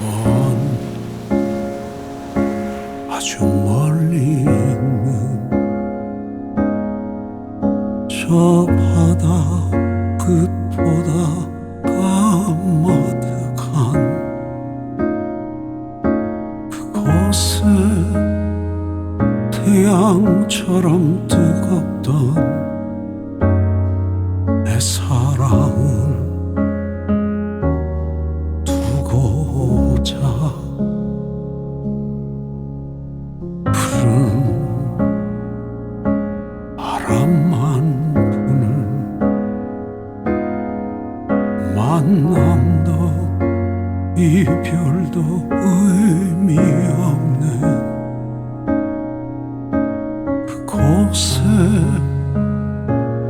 먼 아주 멀리 있는 저 바다 끝보다 까마득한 그곳에 태양처럼 뜨겁던 내사 만남도 이별도 의미 없는 그곳에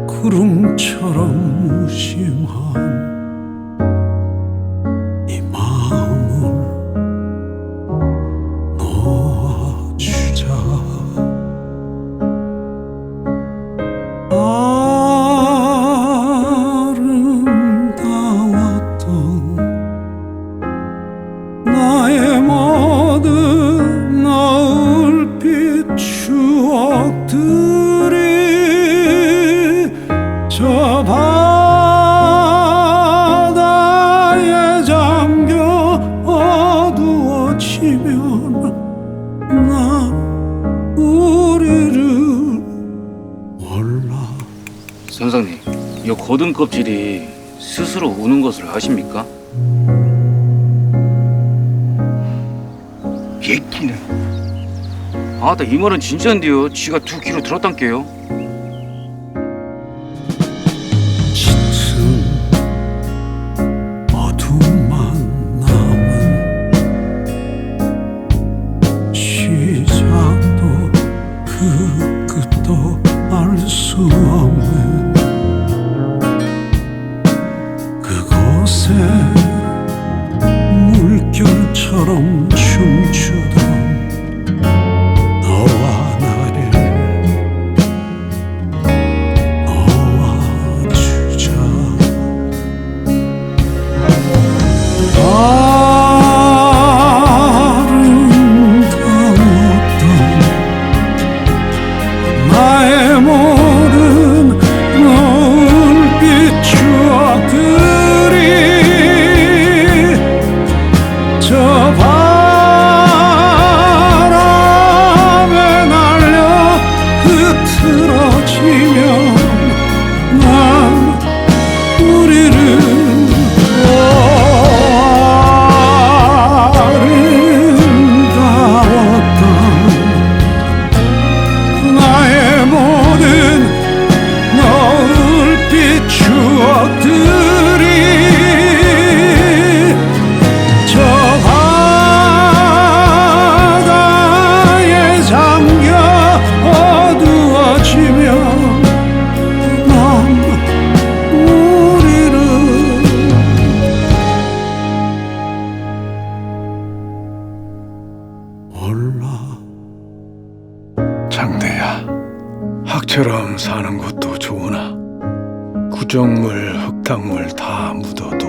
구름처럼 무심한 선생님, 이 고등 껍질이 스스로 우는 것을 아십니까? 객기는 아따 이 말은 진짜인데요. 지가 두 귀로 들었단께요. 몰라. 장대야 학처럼 사는 것도 좋으나 구정물 흙탕물 다 묻어도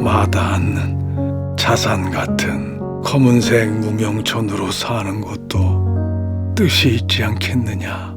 마다 않는 자산 같은 검은색 무명천으로 사는 것도 뜻이 있지 않겠느냐